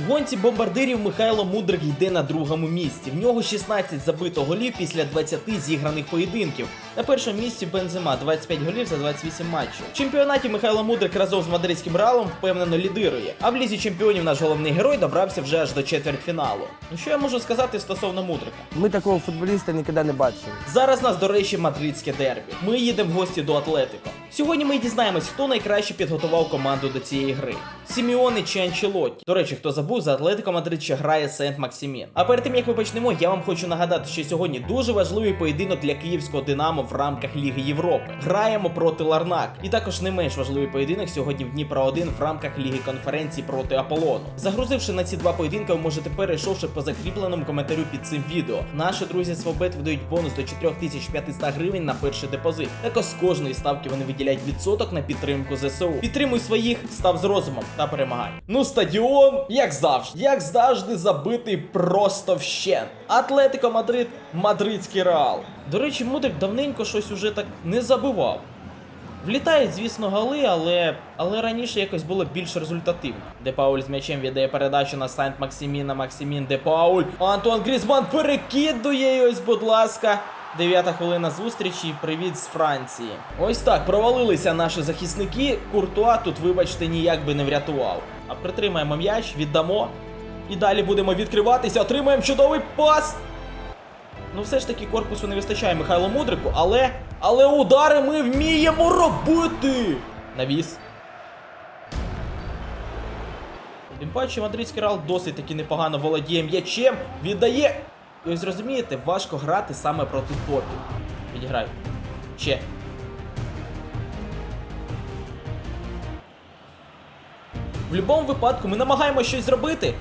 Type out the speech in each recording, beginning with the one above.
В гонці бомбардирів Михайло Мудрик йде на другому місці. В нього 16 забито голів після 20 зіграних поєдинків. На першому місці Бензема 25 голів за 28 матчів. В чемпіонаті Михайло Мудрик разом з мадридським реалом впевнено лідирує. А в лізі чемпіонів наш головний герой добрався вже аж до четвертьфіналу. Ну що я можу сказати стосовно Мудрика? Ми такого футболіста ніколи не бачили. Зараз нас, до речі, мадридське дербі. Ми їдемо в гості до Атлетико. Сьогодні ми дізнаємось, хто найкраще підготував команду до цієї гри: Сіміони чи Анчелотті. До речі, хто забув, за Атлетико Мадрид ще грає Сент Максимін. А перед тим як ми почнемо, я вам хочу нагадати, що сьогодні дуже важливий поєдинок для київського Динамо в рамках Ліги Європи. Граємо проти Ларнак. І також не менш важливий поєдинок сьогодні в Дніпро 1 в рамках Ліги конференції проти Аполлону. Загрузивши на ці два поєдинки, ви можете перейшовши по закріпленому коментарю під цим відео. Наші друзі з Фобет видають бонус до 4500 гривень на перший депозит. Також з кожної ставки вони виділяють відсоток на підтримку ЗСУ. Підтримуй своїх, став з розумом та перемагай. Ну, стадіон, як завжди, як завжди, забитий просто вщент. Атлетико Мадрид, мадридський реал. До речі, Мудрик давненько щось уже так не забивав. Влітають, звісно, голи, але, але раніше якось було більш результативно. Де Пауль з м'ячем віддає передачу на Сайнт Максиміна, Максимін Де Пауль. Антуан Грізман перекидує, ось, будь ласка. Дев'ята хвилина зустрічі. Привіт з Франції. Ось так провалилися наші захисники. Куртуа тут, вибачте, ніяк би не врятував. А притримаємо м'яч, віддамо. І далі будемо відкриватися. Отримаємо чудовий пас. Ну, все ж таки корпусу не вистачає Михайло Мудрику, але. Але удари ми вміємо робити! Навіс. Тим паче мадридський реал досить таки непогано володіє м'ячем, віддає. І ось розумієте, важко грати саме проти топів. Відіграй. Ще. Будь-якому випадку ми намагаємося щось зробити.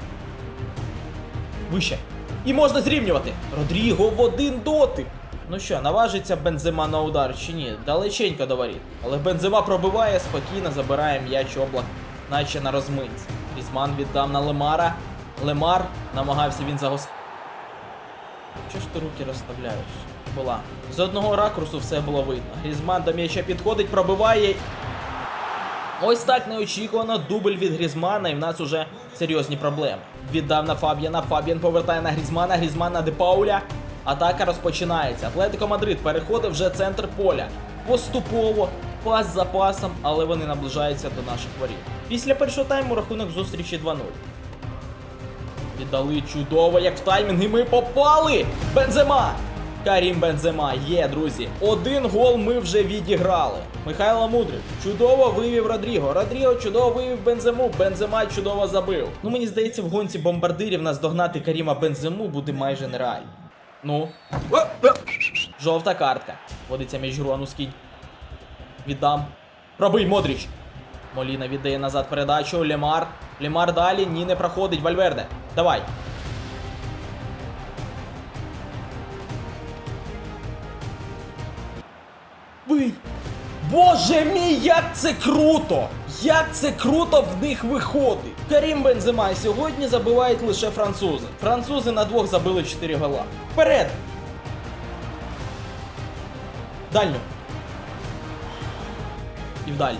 Вище. І можна зрівнювати. Родріго в один дотик. Ну що, наважиться Бензема на удар чи ні? Далеченько до воріт. Але Бензема пробиває, спокійно забирає м'яч облак, наче на розминці. Різман віддав на Лемара. Лемар намагався він загос. Чого ж ти руки розставляєш? Була. З одного ракурсу все було видно. Грізман до м'яча підходить, пробиває. Ось так неочікувано дубль від Грізмана, і в нас уже серйозні проблеми. Віддав на Фаб'яна, Фаб'ян повертає на Грізмана, Грізман на Депауля. Атака розпочинається. Атлетико Мадрид переходить вже центр поля. Поступово, пас за пасом, але вони наближаються до наших воріт. Після першого тайму рахунок зустрічі 2-0. Віддали чудово, як в таймінг, і ми попали! Бензема! Карім Бензема є, друзі. Один гол ми вже відіграли. Михайло Мудрик чудово вивів Родріго. Родріго чудово вивів Бензему. Бензема чудово забив. Ну мені здається, в гонці бомбардирів наздогнати Каріма Бензему буде майже нереально. Ну. Жовта картка. Водиться між гру, ну. Віддам. Пробий, Модріч. Моліна віддає назад передачу. Лемар. Лемар далі. Ні, не проходить. Вальверде. Давай. Боже мій, як це круто! Як це круто в них виходить! Карім Бензема сьогодні забивають лише французи. Французи на двох забили 4 гола. Вперед! Дальню. І в.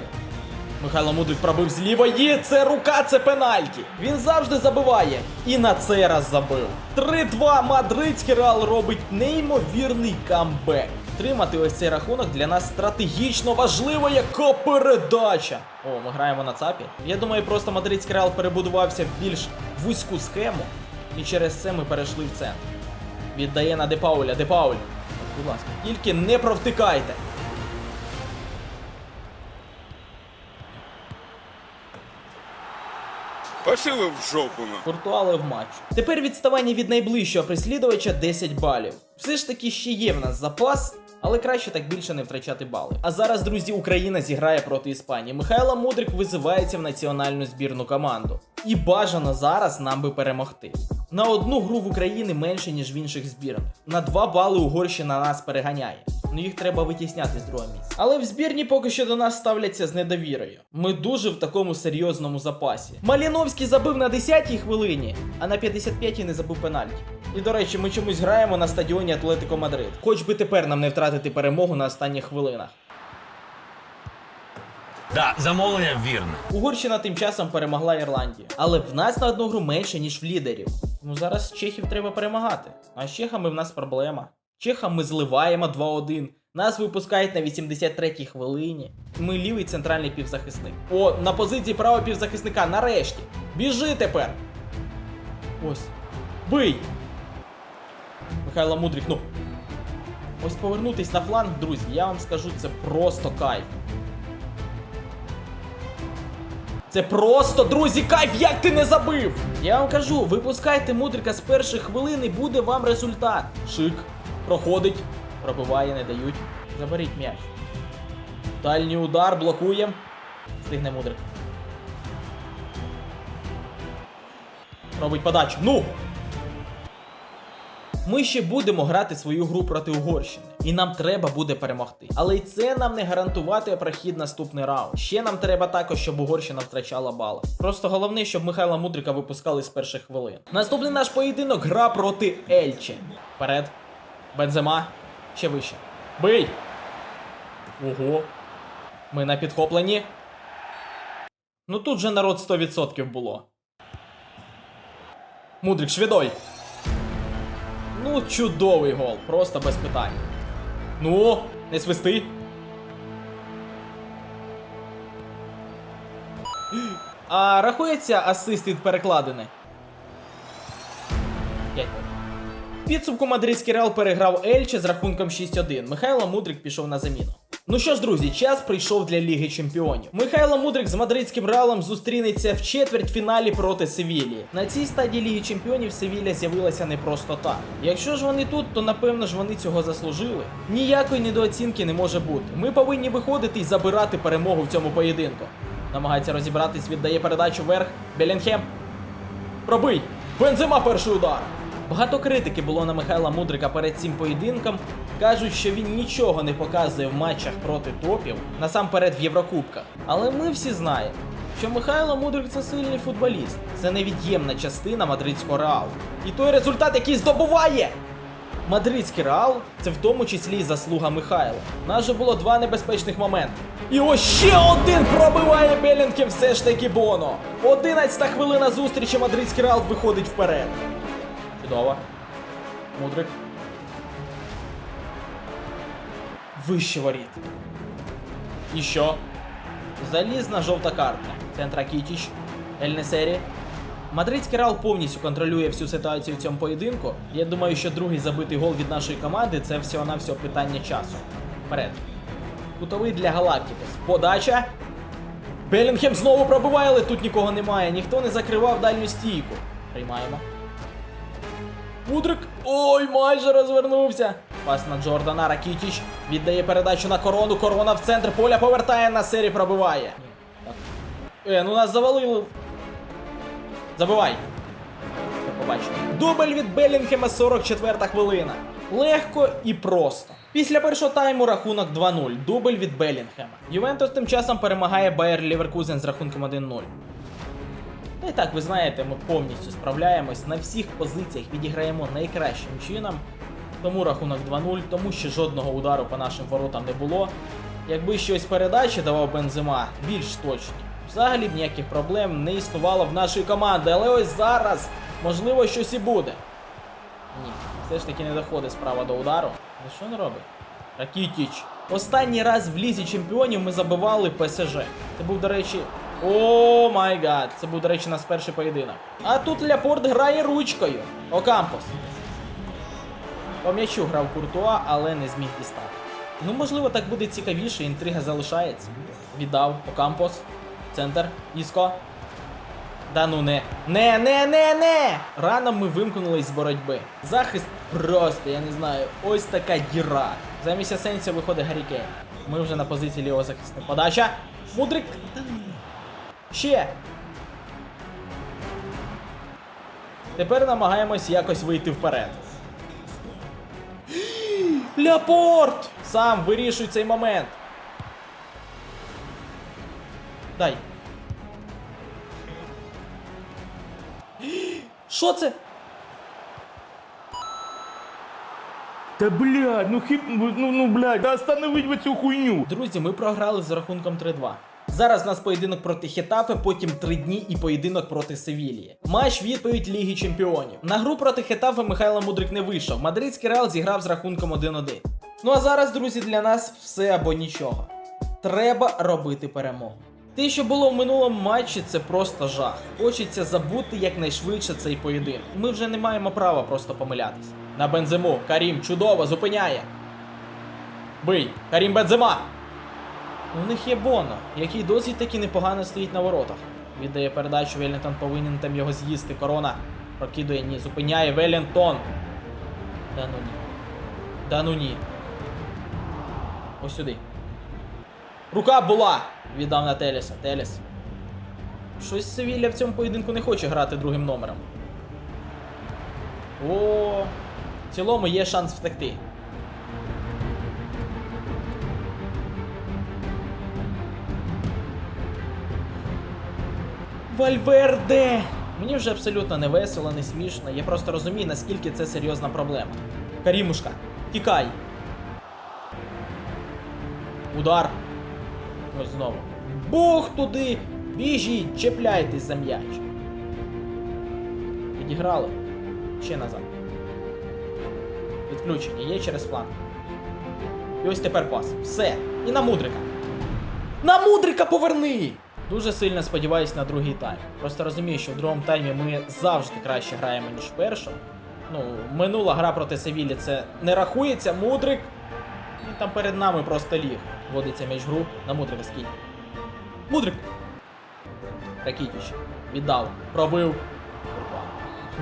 Михайло Мудрик пробив з лівої. Це рука, це пенальті. Він завжди забиває. І на цей раз забив. 3-2 мадридський реал робить неймовірний камбек. Тримати ось цей рахунок для нас стратегічно важливо, яка передача. О, ми граємо на ЦАПі. Я думаю, просто мадридський реал перебудувався в більш вузьку схему. І через це ми перейшли в центр. Віддає на Депауля. Депауль. Будь ласка, тільки не провтикайте. Пошли в жопу. Куртуали в матч. Тепер відставання від найближчого прислідувача 10 балів. Все ж таки ще є в нас запас. Але краще так більше не втрачати бали. А зараз, друзі, Україна зіграє проти Іспанії. Михайло Мудрик визивається в національну збірну команду. І бажано зараз нам би перемогти. На одну гру в Україні менше, ніж в інших збірних. На два бали Угорщина нас переганяє. Ну їх треба витісняти з другого місця. Але в збірні поки що до нас ставляться з недовірою. Ми дуже в такому серйозному запасі. Маліновський забив на 10-й хвилині, а на 55-й не забив пенальті. І до речі, ми чомусь граємо на стадіоні Атлетико Мадрид. Хоч би тепер нам не втратити перемогу на останніх хвилинах. Да, замовлення вірне. Угорщина тим часом перемогла Ірландію. Але в нас на одну гру менше, ніж в лідерів. Ну зараз чехів треба перемагати. А з чехами в нас проблема. Чехам ми зливаємо 2-1. Нас випускають на 83-й хвилині. Ми лівий центральний півзахисник. О, на позиції правого півзахисника, нарешті. Біжи тепер. Ось. Бий! Михайло Мудрик, ну. Ось повернутись на фланг, друзі, я вам скажу, це просто кайф. Це просто, друзі, кайф, як ти не забив! Я вам кажу, випускайте мудрика з перших хвилин і буде вам результат. Шик, проходить, пробиває, не дають. Заберіть м'яч. Дальній удар, блокуємо. Стигне мудрик. Робить подачу. Ну! Ми ще будемо грати свою гру проти Угорщини, і нам треба буде перемогти. Але й це нам не гарантувати прохід наступний раунд. Ще нам треба також, щоб Угорщина втрачала бали. Просто головне, щоб Михайла Мудрика випускали з перших хвилин. Наступний наш поєдинок гра проти Ельче. Вперед. Бензема ще вище. Бий! Ого. Ми на підхопленні. Ну тут же народ 100% було. Мудрик Швідой. Ну, чудовий гол, просто без питань. Ну, не свисти. А рахується асист від перекладини. 5 Підсумку мадридський Реал переграв Ельче з рахунком 6-1. Михайло Мудрик пішов на заміну. Ну що ж, друзі, час прийшов для Ліги Чемпіонів. Михайло Мудрик з мадридським Реалом зустрінеться в четвертьфіналі проти Севілії. На цій стадії Ліги Чемпіонів Севілля з'явилася не просто так. Якщо ж вони тут, то напевно ж вони цього заслужили. Ніякої недооцінки не може бути. Ми повинні виходити і забирати перемогу в цьому поєдинку. Намагається розібратись, віддає передачу вверх. Белінхем. Пробий! Бензема перший удар! Багато критики було на Михайла Мудрика перед цим поєдинком. Кажуть, що він нічого не показує в матчах проти топів, насамперед в Єврокубках. Але ми всі знаємо, що Михайло Мудрик це сильний футболіст, це невід'ємна частина мадридського реалу. І той результат, який здобуває! Мадридський реал це в тому числі заслуга Михайла. У нас же було два небезпечних моменти. І ось ще один пробиває Белінгем все ж таки Боно. 11 хвилина зустрічі Мадридський реал виходить вперед. Чудово. Мудрик. Вище воріт. І що? Залізна жовта картка. Центра Кітіч. Ельнесері. Мадридський Реал повністю контролює всю ситуацію в цьому поєдинку. Я думаю, що другий забитий гол від нашої команди це всього-навсього питання часу. Вперед. Кутовий для Галактикос. Подача. Белінгем знову пробиває, але тут нікого немає. Ніхто не закривав дальню стійку. Приймаємо. Мудрик. Ой, майже розвернувся. Пас на Джордана Ракітіч. Віддає передачу на корону. Корона в центр поля повертає на сері, пробиває. Е, ну нас завалили. Забивай. Побачення. Дубль від Белінгема 44 хвилина. Легко і просто. Після першого тайму рахунок 2-0. Дубль від Белінгема. Ювентус тим часом перемагає Байер Ліверкузен з рахунком 1-0. Та й так, ви знаєте, ми повністю справляємось на всіх позиціях, відіграємо найкращим чином. Тому рахунок 2-0, тому що жодного удару по нашим воротам не було. Якби щось передачі давав Бензима, більш точні. Взагалі б ніяких проблем не існувало в нашої команди, але ось зараз, можливо, щось і буде. Ні, все ж таки не доходить справа до удару. Ну що не робить? Ракітіч. Останній раз в лізі чемпіонів ми забивали ПСЖ. Це був, до речі. О май гад, це був, до речі, наш перший поєдинок. А тут Ляпорт грає ручкою. Окампос. По м'ячу грав Куртуа, але не зміг дістати. Ну, можливо, так буде цікавіше, інтрига залишається. Віддав Окампос. Центр. Іско. Да ну не. Не, не, не, не! Рано ми вимкнулись з боротьби. Захист просто, я не знаю, ось така діра. Замість Асенсіо виходить Гаррі. Ми вже на позиції лівого захисника. Подача. Мудрик. Та. Ще. Тепер намагаємось якось вийти вперед. Ляпорт! Сам вирішуй цей момент. Дай. Що це? Та блядь, ну хіп, ну, ну блядь, да остановить ви цю хуйню. Друзі, ми програли з рахунком 3-2. Зараз у нас поєдинок проти Хетафе, потім три дні і поєдинок проти Севілії. Матч відповідь Ліги Чемпіонів. На гру проти Хетафе Михайло Мудрик не вийшов. Мадридський Реал зіграв з рахунком 1-1. Ну а зараз, друзі, для нас все або нічого. Треба робити перемогу. Те, що було в минулому матчі, це просто жах. Хочеться забути якнайшвидше цей поєдинок. Ми вже не маємо права просто помилятись. На бензиму. Карім чудово зупиняє. Бий! Карім Бензема! У них є Боно, який досить таки непогано стоїть на воротах. Віддає передачу, Велінтон повинен там його з'їсти. Корона прокидує, ні, зупиняє Велінтон. Да ну ні. Да ну ні. Ось сюди. Рука була! Віддав на Теліса. Теліс. Щось Севілля в цьому поєдинку не хоче грати другим номером. О, в цілому є шанс втекти. Вальверде! Мені вже абсолютно не весело, не смішно. Я просто розумію, наскільки це серйозна проблема. Карімушка, тікай. Удар. Ось знову. Бух туди! Біжіть, чіпляйтесь за м'яч. Відіграли. Ще назад. Відключення є через фланг. І ось тепер пас. Все. І на мудрика. На мудрика поверни! Дуже сильно сподіваюсь на другий тайм. Просто розумію, що в другому таймі ми завжди краще граємо, ніж в першому. Ну, минула гра проти Севілі це не рахується. Мудрик. Він там перед нами просто ліг. Вводиться між гру на Мудрика скинь. Мудрик! Ракітіч. Віддав. Пробив.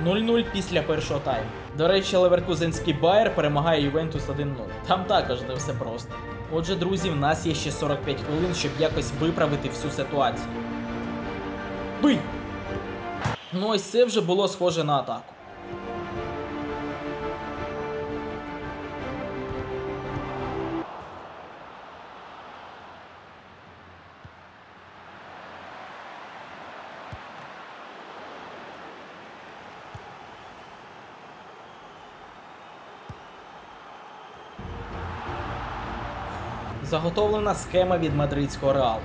0-0 після першого тайму. До речі, Леверкузенський Байер перемагає Ювентус 1-0. Там також не все просто. Отже, друзі, в нас є ще 45 хвилин, щоб якось виправити всю ситуацію. Бий! Ну ось це вже було схоже на атаку. Заготовлена схема від мадридського реалу.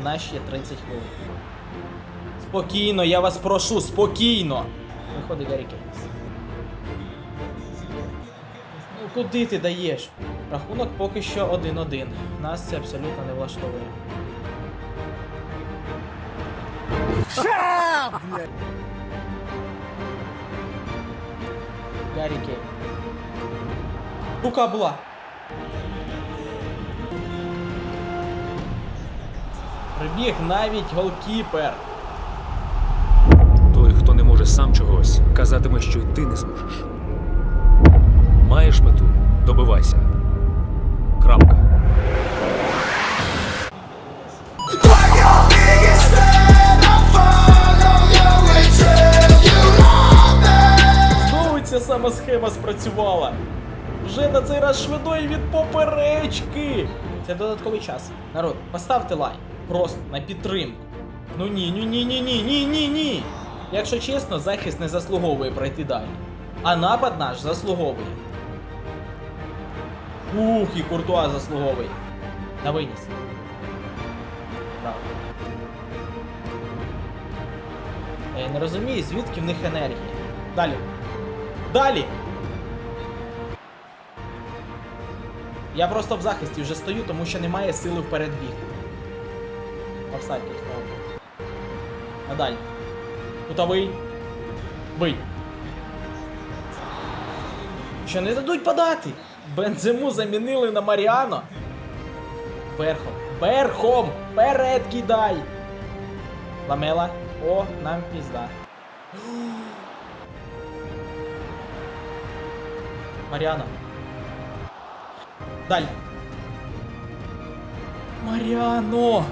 В нас є 30 хвилин. Спокійно, я вас прошу, спокійно. Виходить Кейн. Ну куди ти даєш? Рахунок поки що 1-1. Нас це абсолютно не влаштовує. Гаррі Кейн. Рука була. Прибіг навіть голкіпер. Той, хто не може сам чогось, казатиме, що й ти не зможеш. Маєш мету, добивайся. Крапка. Знову ця сама схема спрацювала. Вже на цей раз швидої від поперечки. Це додатковий час. Народ, поставте лайк. Просто на підтримку. Ну ні, ні, ні, ні, ні, ні, ні, ні. Якщо чесно, захист не заслуговує пройти далі. А напад наш заслуговує. Ух, і Куртуа заслуговує. На виніс. Я не розумію, звідки в них енергія. Далі. Далі! Я просто в захисті вже стою, тому що немає сили вперед бігти. Офсайд тут знову. А далі. Кутовий. Бий. Що не дадуть подати? Бензему замінили на Маріано. Верхом. Верхом! Вперед кидай! Ламела. О, нам пізда. Маріано. Далі. Маріано!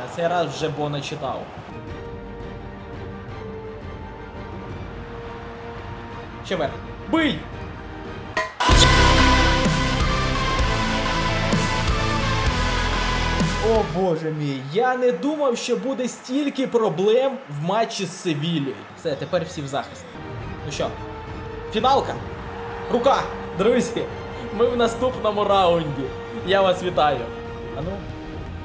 На цей раз вже Бо не читав. Ще вверх. Бий! О боже мій, я не думав, що буде стільки проблем в матчі з Севілією. Все, тепер всі в захист. Ну що, фіналка? Рука! Друзі, Ми в наступному раунді. Я вас вітаю. А ну.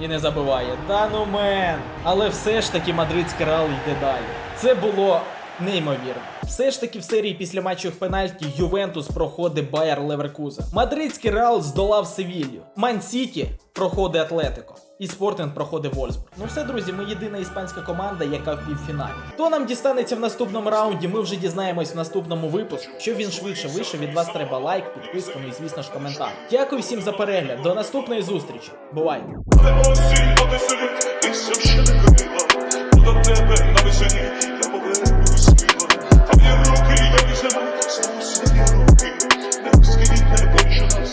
І не забуває. Да ну мен. Але все ж таки мадридський реал йде далі. Це було неймовірно. Все ж таки в серії після матчових пенальті Ювентус проходить Байер Леверкуза. Мадридський реал здолав Севілью. Ман Сіті проходить Атлетико. І Спортинг проходить Вольсбург. Ну все, друзі, ми єдина іспанська команда, яка в півфіналі. Хто нам дістанеться в наступному раунді? Ми вже дізнаємось в наступному випуску. Що він швидше вийшов, від вас треба лайк, підписку, ну і звісно ж коментар. Дякую всім за перегляд. До наступної зустрічі. Бувайте! Руки, я візьму, знову.